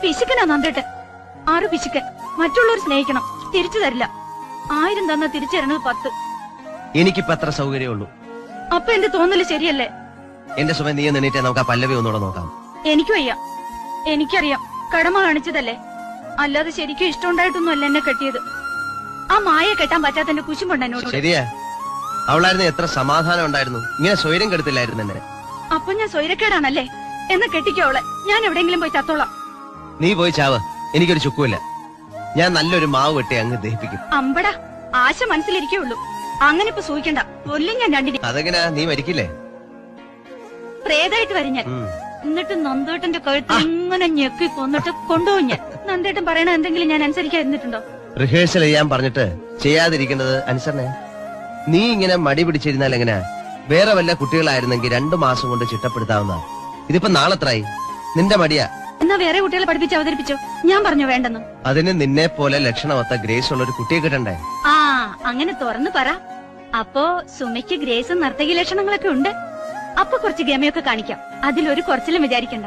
പിശുക്കനാ നന്ദിട്ട് ആറ് പിശുക്കൻ മറ്റുള്ളവർ സ്നേഹിക്കണം. തിരിച്ചു തരില്ല. ആയിരം തന്ന തിരിച്ചു തരണത് പത്ത്. എനിക്കിപ്പോ അത്ര സൗകര്യമുള്ളൂ അപ്പൊ എന്റെ തോന്നൽ ശരിയല്ലേ? എന്റെ സുമ നീ നിന്നിട്ടേ നമുക്ക് ആ പല്ലവി ഒന്നുകൂടെ നോക്കാം. എനിക്കും വയ്യ എനിക്കറിയാം. കടമ കാണിച്ചതല്ലേ? അല്ലാതെ ശരിക്കും ഇഷ്ടമുണ്ടായിട്ടൊന്നും അല്ല എന്നെ കെട്ടിയത്. ആ മായ കെട്ടാൻ പറ്റാത്ത എന്റെ കുശുമ്പുണ്ട് എന്നോട്. ശരിയാ. അവളായിരുന്നു എത്ര സമാധാനം ഉണ്ടായിരുന്നു. ഇങ്ങനെ സ്വൈരം കെടുത്തില്ലായിരുന്നു എന്നെ. അപ്പൊ ഞാൻ സ്വൈരക്കേടാണല്ലേ? എന്ന് കെട്ടിക്കോളെ ഞാൻ എവിടെയെങ്കിലും പോയി ചത്തോളാം. നീ പോയി ചാവ്. എനിക്കൊരു ചുക്കുമില്ല. ഞാൻ നല്ലൊരു മാവ് വെട്ടി അങ്ങ് ദഹിപ്പിക്കും. അമ്പടാ ആശ മനസ്സിലിരിക്കേ ഉള്ളൂ. അങ്ങനെ ഇപ്പൊ സൂഹിക്കണ്ട കൊല്ലും ഞാൻ രണ്ടിനെ. അതെങ്ങനാ? നീ മരിക്കില്ലേ? പ്രേതായിട്ട് വരും ഞാൻ. എന്നിട്ട് നന്ദേട്ടന്റെ കഴുത്ത് ഇങ്ങനെ ഞെക്കി കൊന്നിട്ട് കൊണ്ടുപോകും ഞാൻ. നന്ദേട്ടൻ പറയണ എന്തെങ്കിലും ഞാൻ അനുസരിക്കാതിരുന്നിട്ടുണ്ടോ റിഹേഴ്സൽ ചെയ്യാൻ പറഞ്ഞിട്ട് ചെയ്യാതിരിക്കുന്നത് അനുസരണേ. നീ ഇങ്ങനെ മടി പിടിച്ചിരുന്നാൽ എങ്ങനെ? വേറെ വല്ല കുട്ടികളായിരുന്നെങ്കിൽ രണ്ടു മാസം കൊണ്ട് ചിട്ടപ്പെടുത്താവുന്ന ഇതിപ്പോ നാളെത്രായി? നിന്റെ മടിയാ. എന്നാ വേറെ കുട്ടികളെ പഠിപ്പിച്ച് അവതരിപ്പിച്ചോ? ഞാൻ പറഞ്ഞു വേണ്ടെന്ന്. അതിന് നിന്നെ പോലെ ലക്ഷണമത്ത ഗ്രേസ് ഉള്ള ഒരു കുട്ടിയെ കിട്ടണ്ടേ? ആ അങ്ങനെ തുറന്നു പറ. അപ്പോ സുമയ്ക്ക് ഗ്രേസും നർത്തകി ലക്ഷണങ്ങളൊക്കെ ഉണ്ട്. അപ്പൊ കുറച്ച് ഗമയൊക്കെ കാണിക്കാം. അതിലൊരു കുറച്ചിലും വിചാരിക്കണ്ട.